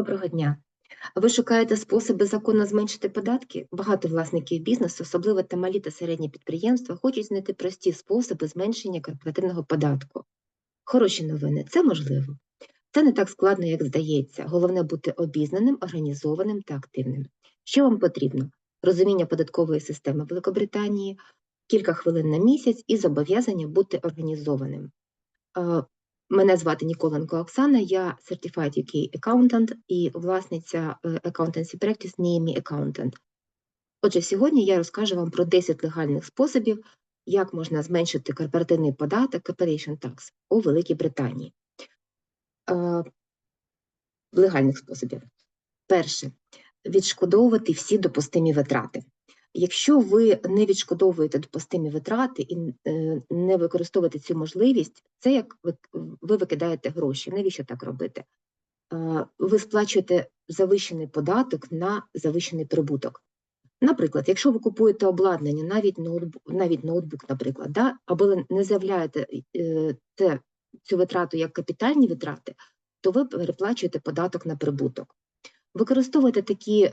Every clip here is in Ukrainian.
Доброго дня. Ви шукаєте способи законно зменшити податки? Багато власників бізнесу, особливо та малі та середні підприємства, хочуть знайти прості способи зменшення корпоративного податку. Хороші новини це можливо. Це не так складно, як здається. Головне бути обізнаним, організованим та активним. Що вам потрібно? Розуміння податкової системи Великобританії, кілька хвилин на місяць і зобов'язання бути організованим. Мене звати Ніколенко Оксана, я Certified UK Accountant і власниця е, Accountancy Practice NEMI Accountant. Отже, сьогодні я розкажу вам про 10 легальних способів, як можна зменшити корпоративний податок Corporation Tax у Великій Британії. Е, Легальних способів. Перше відшкодовувати всі допустимі витрати. Якщо ви не відшкодовуєте допустимі витрати і е, не використовуєте цю можливість, це як ви, ви викидаєте гроші. Навіщо так робити? Е, Ви сплачуєте завищений податок на завищений прибуток. Наприклад, якщо ви купуєте обладнання, навіть ноутбук, навіть ноутбук, наприклад, да, або не заявляєте е, те, цю витрату як капітальні витрати, то ви переплачуєте податок на прибуток. Використовуйте такі е,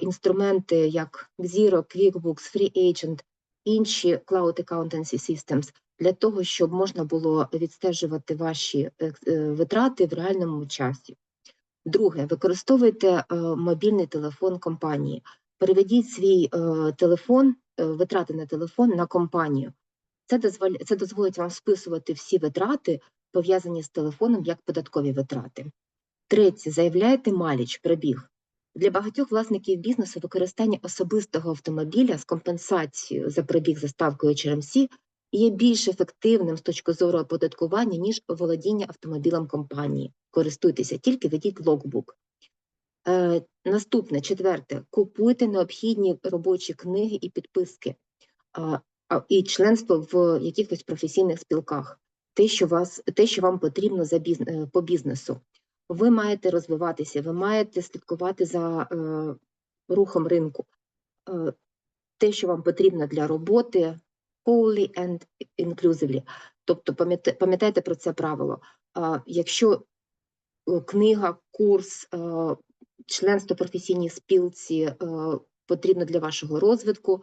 інструменти, як Xero, QuickBooks, FreeAgent, інші Cloud Accountancy Systems, для того, щоб можна було відстежувати ваші е, е, витрати в реальному часі. Друге, використовуйте е, мобільний телефон компанії. Переведіть свій е, телефон, е, витрати на телефон на компанію. Це дозволь, це дозволить вам списувати всі витрати, пов'язані з телефоном, як податкові витрати. Третє, заявляєте маліч, пробіг. Для багатьох власників бізнесу використання особистого автомобіля з компенсацією за пробіг за ставкою HMC є більш ефективним з точки зору оподаткування, ніж володіння автомобілем компанії. Користуйтеся, тільки ведіть логбук. Е, наступне, четверте, купуйте необхідні робочі книги і підписки а, і членство в якихось професійних спілках, те, що, вас, те, що вам потрібно за біз, е, по бізнесу ви маєте розвиватися, ви маєте слідкувати за е, рухом ринку. Е, те, що вам потрібно для роботи, wholly and inclusively. Тобто пам'ятайте про це правило. Е, якщо книга, курс, е, членство професійній спілці е, потрібно для вашого розвитку,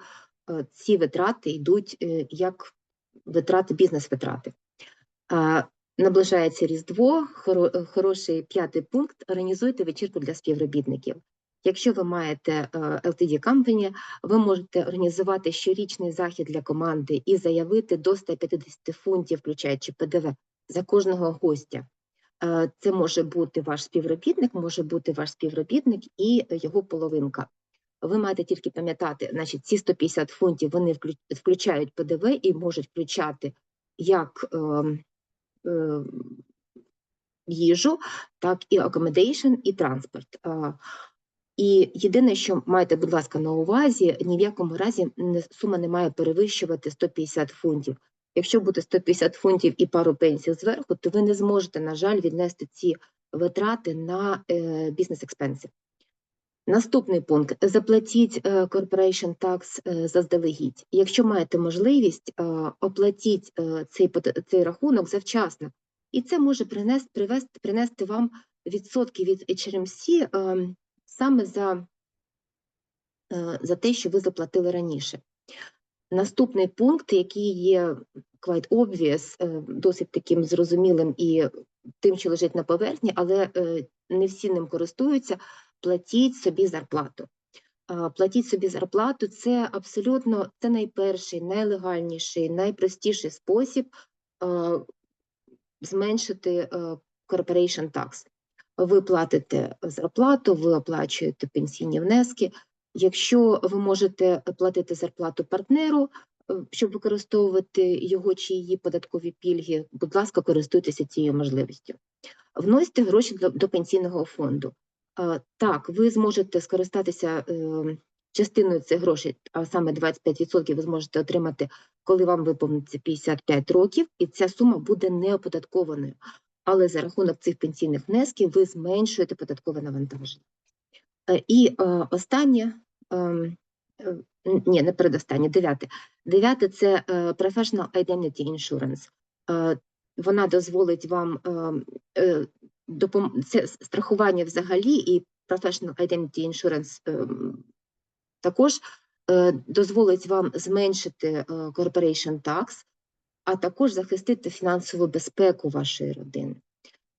е, ці витрати йдуть е, як витрати, бізнес-витрати. Е, Наближається Різдво, хороший п'ятий пункт. Організуйте вечірку для співробітників. Якщо ви маєте LTD Company, ви можете організувати щорічний захід для команди і заявити до 150 фунтів, включаючи ПДВ, за кожного гостя. Це може бути ваш співробітник, може бути ваш співробітник і його половинка. Ви маєте тільки пам'ятати, значить, ці 150 фунтів вони включають ПДВ і можуть включати як Е, їжу, так і accommodation, і транспорт. І єдине, що маєте, будь ласка, на увазі, ні в якому разі сума не має перевищувати 150 фунтів. Якщо буде 150 фунтів і пару пенсій зверху, то ви не зможете, на жаль, віднести ці витрати на е, бізнес-експенси. Наступний пункт: заплатіть е, corporation tax е, заздалегідь. Якщо маєте можливість, е, оплатіть цей цей рахунок завчасно, і це може принести привести, принести вам відсотки від HMC саме за, за те, що ви заплатили раніше. Наступний пункт, який є quite obvious, досить таким зрозумілим і тим, що лежить на поверхні, але не всі ним користуються платіть собі зарплату. Платіть собі зарплату це абсолютно це найперший, найлегальніший, найпростіший спосіб зменшити corporation tax. Ви платите зарплату, ви оплачуєте пенсійні внески. Якщо ви можете платити зарплату партнеру, е, щоб використовувати його чи її податкові пільги, будь ласка, користуйтеся цією можливістю. Вносьте гроші до пенсійного фонду. Так, ви зможете скористатися е, частиною цих грошей, а саме 25% ви зможете отримати, коли вам виповниться 55 років, і ця сума буде неоподаткованою. Але за рахунок цих пенсійних внесків ви зменшуєте податкове навантаження. Е, і е, останнє, ні, не передостаннє, дев'яте. Дев'яте це Professional Identity Insurance. Вона дозволить вам допом... це страхування взагалі і Professional Identity Insurance ем, також е, дозволить вам зменшити е, corporation tax, а також захистити фінансову безпеку вашої родини.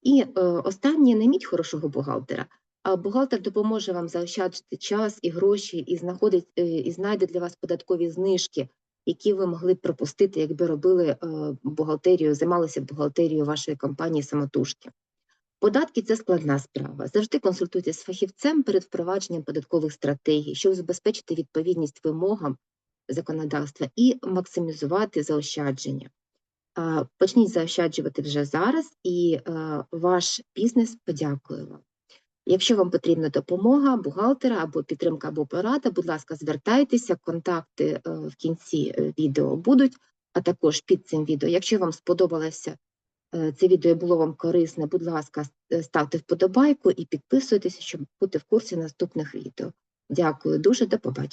І е, останнє не хорошого бухгалтера, а бухгалтер допоможе вам заощаджити час і гроші, і знаходить і знайде для вас податкові знижки, які ви могли б пропустити, якби робили бухгалтерію, займалися бухгалтерією вашої компанії самотужки. Податки це складна справа. Завжди консультуйтесь з фахівцем перед впровадженням податкових стратегій, щоб забезпечити відповідність вимогам законодавства і максимізувати заощадження. Почніть заощаджувати вже зараз, і е, ваш бізнес подякує вам. Якщо вам потрібна допомога бухгалтера або підтримка або порада, будь ласка, звертайтеся, контакти е, в кінці е, відео будуть, а також під цим відео. Якщо вам сподобалося це відео було вам корисне, будь ласка, ставте вподобайку і підписуйтесь, щоб бути в курсі наступних відео. Дякую дуже, до побачення.